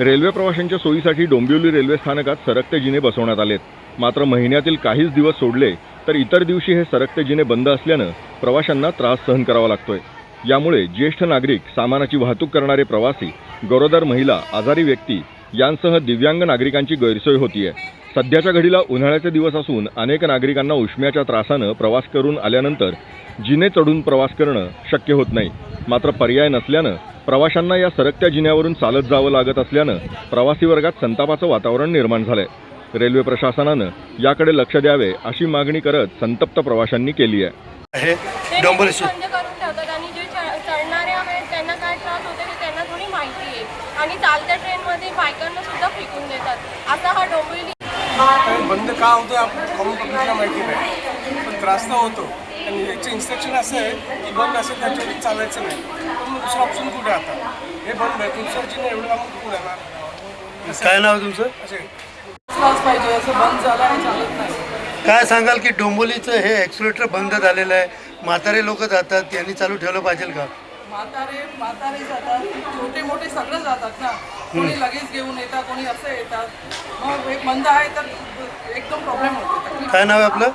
Railway प्रवाशांच्या सोयीसाठी Dombivli railway स्थानकात सरकते जिने बसवण्यात आलेत. मात्र महिन्यातील काहीच दिवस सोडले तर इतर दिवशी हे सरकते जिने बंद असल्यानं प्रवाशांना त्रास सहन करावा लागतोय. यामुळे ज्येष्ठ नागरिक सामानाची वाहतूक करणारे प्रवासी गरोदर महिला आजारी व्यक्ती यांसह दिव्यांग नागरिकांची गैरसोय होतीये. सध्याच्या घडीला उन्हाळ्याचे दिवस असून अनेक नागरिकांना उष्म्याच्या त्रासानं प्रवास करून आल्यानंतर जिने चढून प्रवास करणं शक्य होत नाही. मात्र पर्याय नसल्यानं प्रवाशांना या सरकत्या जिन्यावरून चालत जावं लागत असल्यानं प्रवासी वर्गात संतापाचं वातावरण निर्माण झालंय. रेल्वे प्रशासनानं याकडे लक्ष द्यावे अशी मागणी करत संतप्त प्रवाशांनी केली आहे. बंद करून ठेवतात आणि जे च- चढणारे आहेत त्यांना काय त्रास होते ते त्यांना थोडी माहिती आहे. आणि चालत्या ट्रेनमध्ये बायकांना सुद्धा फेकून देतात. आता हा डोंबिवली कारण बंद का होतो आपण पब्लिकला माहिती नाही. पण त्रास तर होतो. आणि याचं इन्स्ट्रक्शन असं आहे की बंद असेल त्याच्यावरती चालायचं नाही. पण मग दुसरा ऑप्शन कुठे आता? हे बंद आहे तुमचं नाही एवढं लांब कुठून येणार काय नाव आहे तुमचं? असे. क्लास पाहिजे असं बंद झालं आणि चालत नाही. काय सांगाल की डोंबोलीचं हे एक्सलेटर बंद झालेलं आहे? म्हातारे लोक जातात यांनी चालू ठेवलं पाहिजे का? म्हातारे म्हातारे जातात. छोटे मोठे सगळं जातात ना. कोणी लगेच घेऊन येतात कोणी असं येतात. मग एक बंद आहे तर एकदम प्रॉब्लेम होतो. काय नाव आहे आपलं?